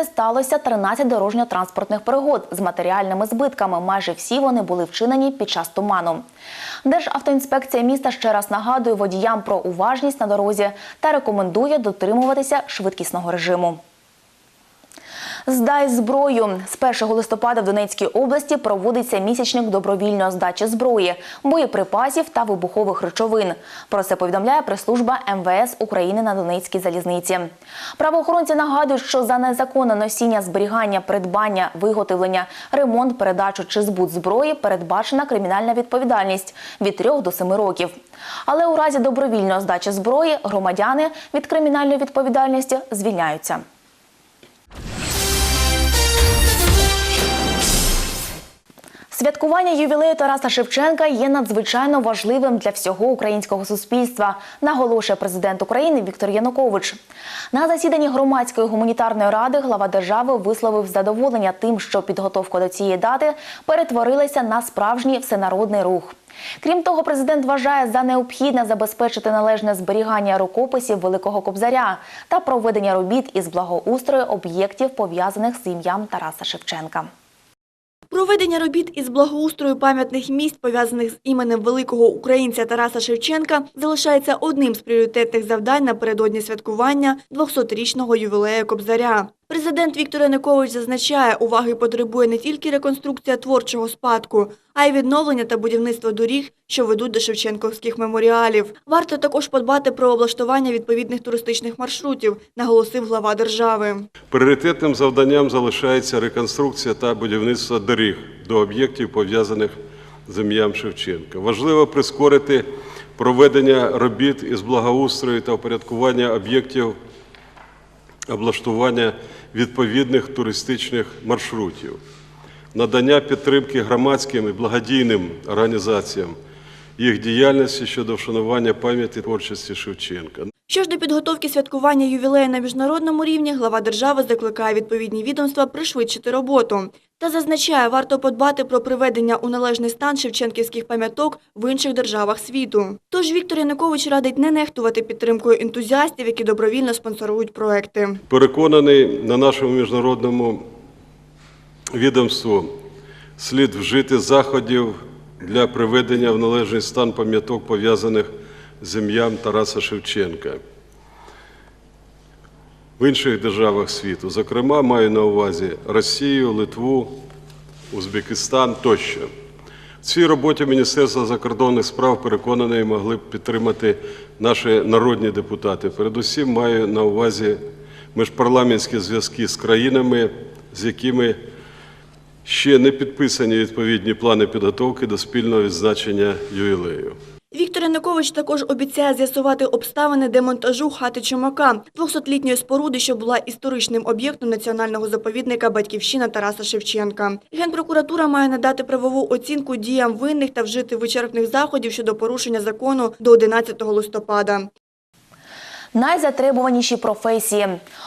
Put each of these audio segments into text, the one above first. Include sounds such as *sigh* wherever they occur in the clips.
місці сталося 13 дорожньо-транспортних пригод з матеріальними збитками. Майже всі вони були вчинені під час туману. Державтоінспекція міста ще раз нагадує водіям про уважність на дорозі та рекомендує дотримуватися швидкісного режиму. Здай зброю з 1 листопада в Донецькій області проводиться місячник добровільної здачі зброї, боєприпасів та вибухових речовин. Про це повідомляє прес-служба МВС України на Донецькій залізниці. Правоохоронці нагадують, що за незаконне носіння, зберігання, придбання, виготовлення, ремонт, передачу чи збут зброї передбачена кримінальна відповідальність від 3 до 7 років. Але у разі добровільної здачі зброї громадяни від кримінальної відповідальності звільняються. Святкування ювілею Тараса Шевченка є надзвичайно важливим для всього українського суспільства, наголошує президент України Віктор Янукович. На засіданні громадської гуманітарної ради глава держави висловив задоволення тим, що підготовка до цієї дати перетворилася на справжній всенародний рух. Крім того, президент вважає за необхідне забезпечити належне зберігання рукописів Великого Кобзаря та проведення робіт із благоустрою об'єктів, пов'язаних з ім'ям Тараса Шевченка. Проведення робіт із благоустрою пам'ятних місць, пов'язаних з іменем великого українця Тараса Шевченка, залишається одним з пріоритетних завдань напередодні святкування 200-річного ювілею Кобзаря. Президент Віктор Янукович зазначає, уваги потребує не тільки реконструкція творчого спадку, а й відновлення та будівництво доріг, що ведуть до шевченківських меморіалів. Варто також подбати про облаштування відповідних туристичних маршрутів, наголосив глава держави. Пріоритетним завданням залишається реконструкція та будівництво доріг до об'єктів, пов'язаних з ім'ям Шевченка. Важливо прискорити проведення робіт із благоустрою та упорядкування об'єктів облаштування відповідних туристичних маршрутів, надання підтримки громадським і благодійним організаціям їх діяльності щодо вшанування пам'яті творчості Шевченка. Що ж до підготовки святкування ювілею на міжнародному рівні, глава держави закликає відповідні відомства пришвидшити роботу. Та зазначає, варто подбати про приведення у належний стан шевченківських пам'яток в інших державах світу. Тож Віктор Янукович радить не нехтувати підтримкою ентузіастів, які добровільно спонсорують проекти. Переконаний, на нашому міжнародному відомству слід вжити заходів для приведення в належний стан пам'яток, пов'язаних з ім'ям Тараса Шевченка в інших державах світу. Зокрема, маю на увазі Росію, Литву, Узбекистан тощо. В цій роботі Міністерство закордонних справ переконаний могли б підтримати наші народні депутати. Передусім маю на увазі міжпарламентські зв'язки з країнами, з якими ще не підписані відповідні плани підготовки до спільного відзначення ювілею. Віктор Янукович також обіцяє з'ясувати обставини демонтажу хати Чумака, 200-літньої споруди, що була історичним об'єктом національного заповідника «Батьківщина» Тараса Шевченка. Генпрокуратура має надати правову оцінку діям винних та вжити вичерпних заходів щодо порушення закону до 11 листопада. Найзатребуваніші професії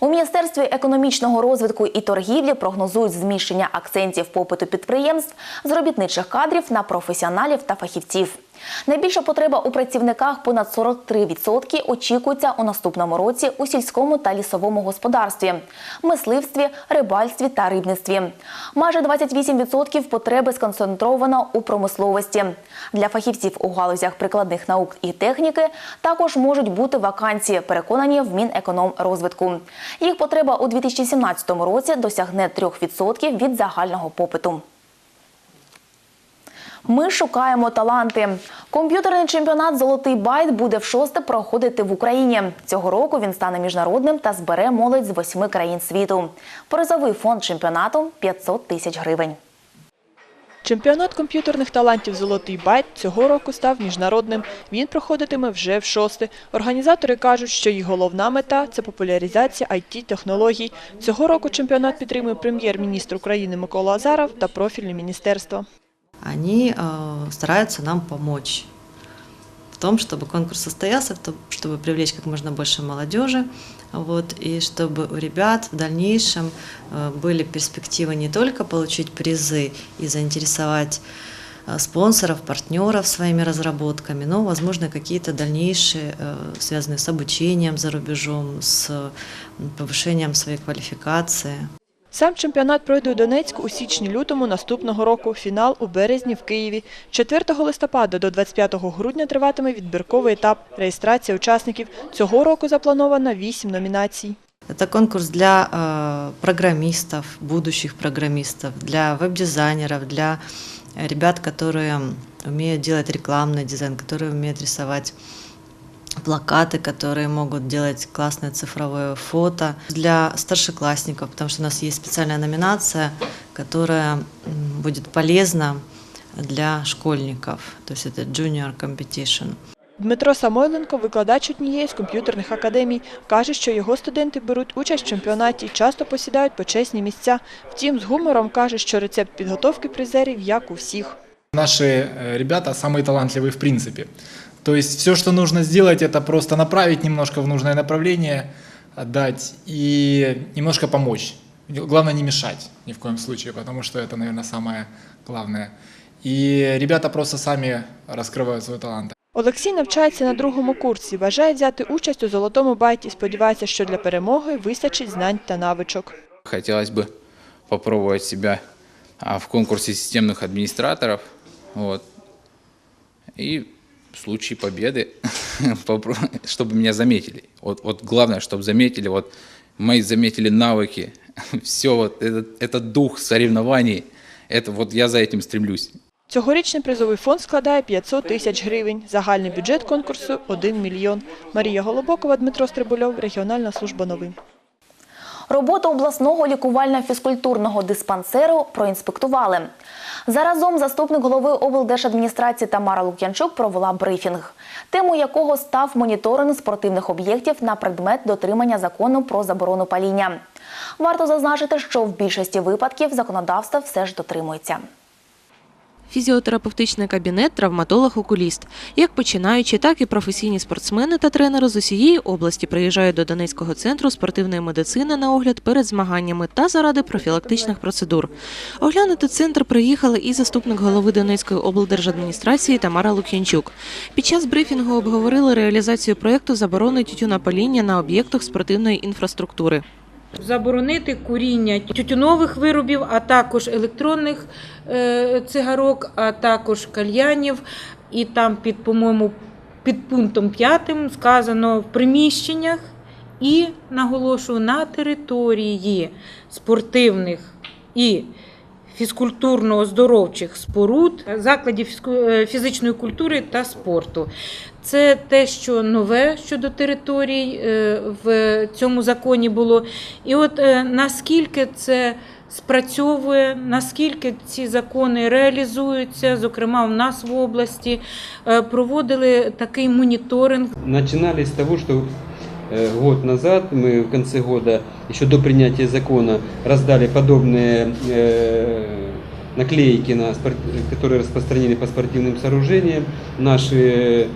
у міністерстві економічного розвитку і торгівлі прогнозують зміщення акцентів попиту підприємств з робітничих кадрів на професіоналів та фахівців. Найбільша потреба у працівниках понад 43% очікується у наступному році у сільському та лісовому господарстві, мисливстві, рибальстві та рибництві. Майже 28% потреби сконцентровано у промисловості. Для фахівців у галузях прикладних наук і техніки також можуть бути вакансії, переконані в Мінекономрозвитку. Їх потреба у 2017 році досягне 3% від загального попиту. Ми шукаємо таланти. Комп'ютерний чемпіонат Золотий байт буде в шосте проходити в Україні. Цього року він стане міжнародним та збере молодь з восьми країн світу. Призовий фонд чемпіонату 500 тисяч гривень. Чемпіонат комп'ютерних талантів «Золотий байт» цього року став міжнародним. Він проходитиме вже в шосте. Організатори кажуть, що їх головна мета – це популяризація IT-технологій. Цього року чемпіонат підтримує прем'єр-міністр України Микола Азаров та профільне міністерство они э, стараются нам помочь в том, чтобы конкурс состоялся, в том, чтобы привлечь как можно больше молодежи, вот, и чтобы у ребят в дальнейшем э, были перспективы не только получить призы и заинтересовать э, спонсоров, партнеров своими разработками, но, возможно, какие-то дальнейшие, э, связанные с обучением за рубежом, с м, повышением своей квалификации. Сам чемпіонат пройде у Донецьку у січні-лютому наступного року. Фінал у березні в Києві. 4 листопада до 25 грудня триватиме відбірковий етап. Реєстрація учасників. Цього року заплановано 8 номінацій. Это конкурс для э, программистов, будущих программистов, для веб-дизайнеров, для э, ребят, которые умеют делать рекламный дизайн, которые умеют рисовать плакаты, которые могут делать классное цифровое фото. Для старшеклассников, потому что у нас есть специальная номинация, которая м, будет полезна для школьников. То есть это junior competition. Дмитро Самойленко, викладач однієї з комп'ютерних академій, каже, що його студенти беруть участь в чемпіонаті і часто посідають почесні місця. Втім, з гумором каже, що рецепт підготовки призерів як у всіх. Наши э, ребята самые талантливые в принципе. То есть все, что нужно сделать, это просто направить немножко в нужное направление, отдать и немножко помочь. Главное не мешать ни в коем случае, потому что это, наверное, самое главное. И ребята просто сами раскрывают свой талант. Олексій навчається на другому курсі, бажає взяти участь у золотому байті. Сподівається, що для перемоги вистачить знань та навичок. Хотелось бы попробовать себя а, в конкурсе системных администраторов. Вот. И в случае победы, *laughs* попро- чтобы меня заметили. Вот, вот главное, чтобы заметили, вот мои заметили навыки, *laughs* все вот этот, этот дух соревнований, это вот я за этим стремлюсь. Цьогорічний призовий фонд складає 500 тисяч гривень. Загальний бюджет конкурсу – 1 мільйон. Марія Голобокова, Дмитро Стрибульов, Регіональна служба новин. Роботу обласного лікувально-фізкультурного диспансеру проінспектували. Заразом заступник голови облдержадміністрації Тамара Лук'янчук провела брифінг, тему якого став моніторинг спортивних об'єктів на предмет дотримання закону про заборону паління. Варто зазначити, що в більшості випадків законодавство все ж дотримується. Фізіотерапевтичний кабінет, травматолог-окуліст. Як починаючі, так і професійні спортсмени та тренери з усієї області приїжджають до Донецького центру спортивної медицини на огляд перед змаганнями та заради профілактичних процедур. Оглянути центр приїхали і заступник голови Донецької облдержадміністрації Тамара Лук'янчук. Під час брифінгу обговорили реалізацію проєкту заборони тютюнопаління на об'єктах спортивної інфраструктури. Заборонити куріння тютюнових виробів, а також електронних е, цигарок, а також кальянів. І там під, по-моєму, під пунктом 5 сказано в приміщеннях і наголошую на території спортивних і фізкультурно-оздоровчих споруд, закладів е, фізичної культури та спорту. Це те, що нове щодо територій е, в цьому законі було. І от е, наскільки це спрацьовує, наскільки ці закони реалізуються, зокрема в нас в області, е, проводили такий моніторинг Начинали с того, что э, год назад мы в конце года, еще до принятия закона, раздали подобные э, наклейки, на спорт- которые распространили по спортивным сооружениям. Наши э, с-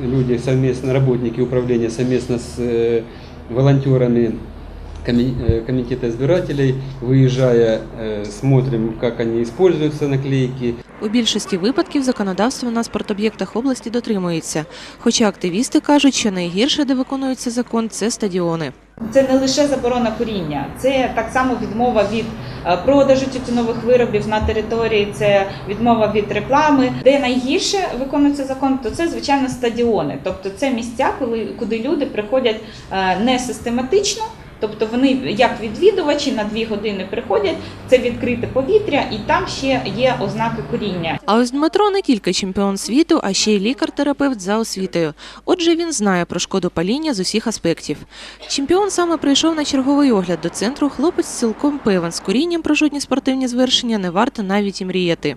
люди совместно, работники управления совместно с э, волонтерами. э, комитета избирателей, выезжая, э, смотрим, как они используются, наклейки, У більшості випадків законодавство на спортоб'єктах області дотримується. Хоча активісти кажуть, що найгірше, де виконується закон, це стадіони. Це не лише заборона куріння, це так само відмова від е, продажу тютюнових виробів на території, це відмова від реклами. Де найгірше виконується закон, то це звичайно стадіони. Тобто це місця, коли куди люди приходять е, не систематично. Тобто вони як відвідувачі на дві години приходять, це відкрите повітря, і там ще є ознаки куріння. А ось Дмитро не тільки чемпіон світу, а ще й лікар-терапевт за освітою. Отже, він знає про шкоду паління з усіх аспектів. Чемпіон саме прийшов на черговий огляд до центру. Хлопець цілком певен, з курінням про жодні спортивні звершення не варто навіть і мріяти.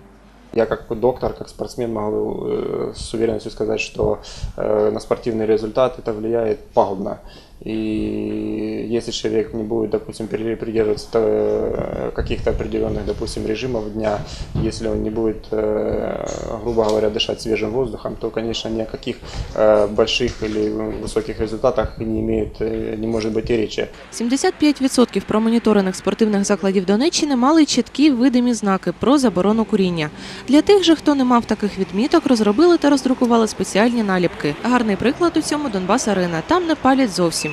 Я как доктор, как спортсмен могу э, с уверенностью сказать, что э, на спортивный результат это влияет пагубно. И если человек не будет, допустим, пере- придерживаться э, каких-то определенных, допустим, режимов дня, если он не будет, э, грубо говоря, дышать свежим воздухом, то, конечно, ни о каких э, больших или высоких результатах не имеет, э, не может быть и речи. 75% промоніторених спортивних закладів Донеччини мали чіткі видимі знаки про заборону куріння. Для тих же, хто не мав таких відміток, розробили та роздрукували спеціальні наліпки. Гарний приклад у цьому Донбас Арена. Там не палять зовсім.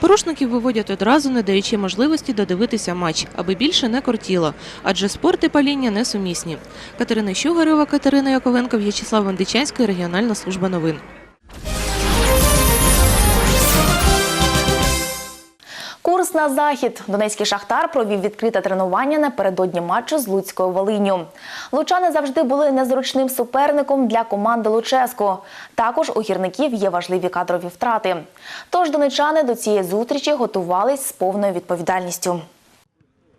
Порушників виводять одразу, не даючи можливості додивитися матч, аби більше не кортіло, адже спорт і паління несумісні. Катерина Щугарева, Катерина Яковенко, В'ячеслав Вандичанський, регіональна служба новин. Курс на захід. Донецький шахтар провів відкрите тренування напередодні матчу з Луцькою Волинню. Лучани завжди були незручним суперником для команди Луческо. Також у гірників є важливі кадрові втрати. Тож донечани до цієї зустрічі готувались з повною відповідальністю.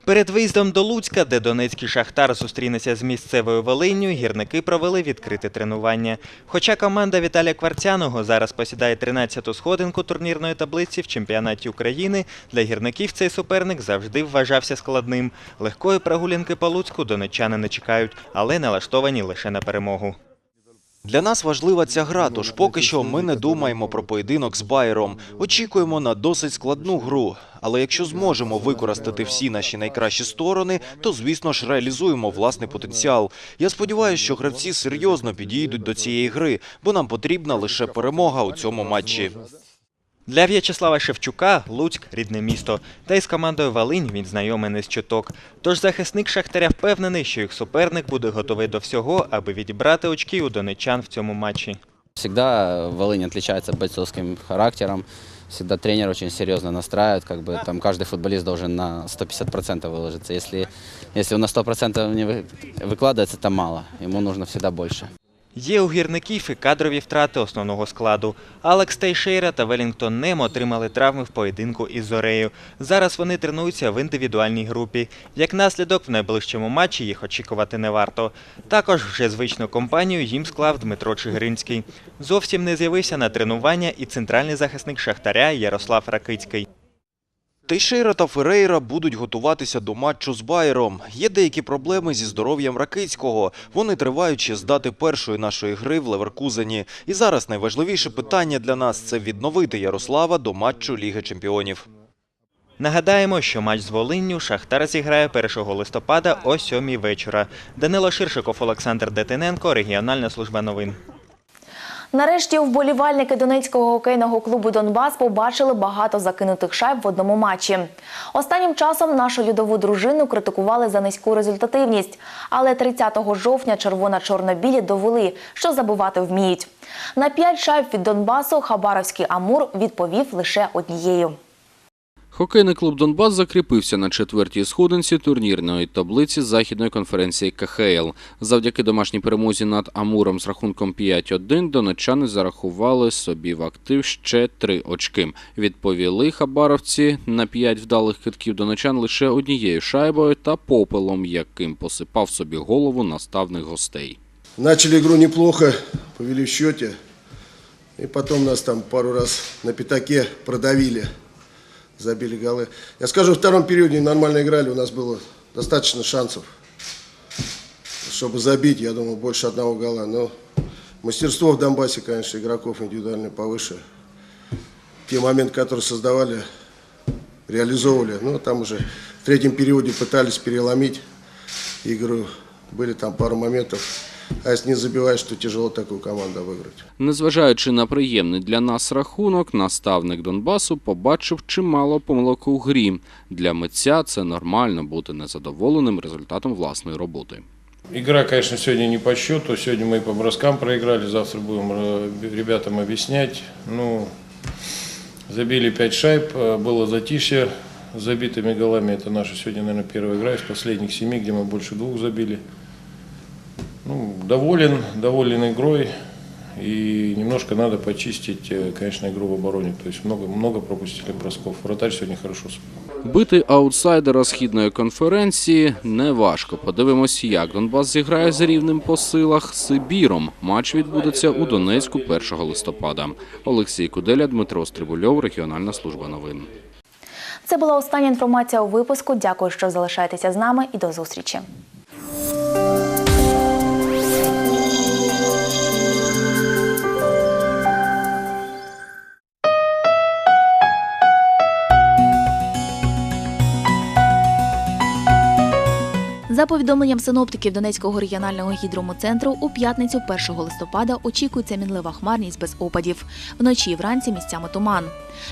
Перед виїздом до Луцька, де донецький шахтар зустрінеться з місцевою Волинню, гірники провели відкрите тренування. Хоча команда Віталія Кварцяного зараз посідає 13-ту сходинку турнірної таблиці в чемпіонаті України, для гірників цей суперник завжди вважався складним. Легкої прогулянки по Луцьку донеччани не чекають, але налаштовані лише на перемогу. Для нас важлива ця гра, тож поки що ми не думаємо про поєдинок з Байером. Очікуємо на досить складну гру. Але якщо зможемо використати всі наші найкращі сторони, то звісно ж реалізуємо власний потенціал. Я сподіваюся, що гравці серйозно підійдуть до цієї гри, бо нам потрібна лише перемога у цьому матчі. Для В'ячеслава Шевчука Луцьк – рідне місто, та й з командою Волинь він знайомий не з чуток. Тож захисник Шахтаря впевнений, що їх суперник буде готовий до всього, аби відібрати очки у донечан в цьому матчі. Всегда Волынь отличается бойцовским характером. Всегда тренер очень серьезно настраивает, как бы там каждый футболист должен на 150% выложиться. Если, если он на 100% не вы- выкладывается, это мало. Ему нужно всегда больше. Є у гірників і кадрові втрати основного складу. Алекс Тейшейра та Велінгтон Нем отримали травми в поєдинку із Зорею. Зараз вони тренуються в індивідуальній групі. Як наслідок, в найближчому матчі їх очікувати не варто. Також вже звичну компанію їм склав Дмитро Чигиринський. Зовсім не з'явився на тренування і центральний захисник Шахтаря Ярослав Ракицький. Тейшейра та Ферейра будуть готуватися до матчу з Байером. Є деякі проблеми зі здоров'ям Ракицького. Вони тривають ще з дати першої нашої гри в Леверкузені. І зараз найважливіше питання для нас це відновити Ярослава до матчу Ліги Чемпіонів. Нагадаємо, що матч з Волинню Шахтар зіграє 1 листопада о 7 вечора. Данило Ширшиков, Олександр Детиненко, регіональна служба новин. Нарешті вболівальники Донецького хокейного клубу Донбас побачили багато закинутих шайб в одному матчі. Останнім часом нашу льодову дружину критикували за низьку результативність, але 30 жовтня червона-чорно-білі довели, що забувати вміють. На п'ять шайб від Донбасу Хабаровський Амур відповів лише однією. Хокейний клуб Донбас закріпився на четвертій сходинці турнірної таблиці західної конференції КХЛ. Завдяки домашній перемозі над Амуром з рахунком 5-1 донеччани зарахували собі в актив ще три очки. Відповіли хабаровці на п'ять вдалих китків донеччан лише однією шайбою та попелом, яким посипав собі голову наставних гостей. Начали игру неплохо, повели в счете. И потом нас там пару раз на пятаке продавили, забили голы. Я скажу, в втором периоде нормально играли, у нас было достаточно шансов, чтобы забить, я думаю, больше одного гола. Но мастерство в Донбассе, конечно, игроков индивидуально повыше. Те моменты, которые создавали, реализовывали. Ну, там уже в третьем периоде пытались переломить игру. Были там пару моментов. А если не забиваешь, то тяжело такую команду выиграть. Незважаючи на приємний для нас рахунок, наставник Донбасу побачив чимало помилок у грі. Для митця це нормально бути незадоволеним результатом власної роботи. Игра, конечно, сегодня не по счету. Сегодня мы и по броскам проиграли. Завтра будем э, ребятам объяснять. Ну, забили 5 шайб. э, Было затишье с забитыми голами. Это наша сегодня, наверное, первая игра из последних семи, где мы больше двух забили. Ну, доволен, доволен игрой. И немножко надо почистить, э, конечно, игру в обороне. То есть много, много пропустили бросков. Вратарь сегодня хорошо. Бити аутсайдера східної конференції не важко. Подивимось, як Донбас зіграє з рівним по силах Сибіром. Матч відбудеться у Донецьку 1 листопада. Олексій Куделя, Дмитро Стрибульов, регіональна служба новин. Це була остання інформація у випуску. Дякую, що залишаєтеся з нами і до зустрічі. Повідомленням синоптиків Донецького регіонального гідромоцентру, у п'ятницю 1 листопада очікується мінлива хмарність без опадів. Вночі і вранці місцями туман.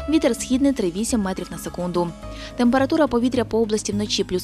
Вітер східний 3,8 метрів на секунду. Температура повітря по області вночі плюс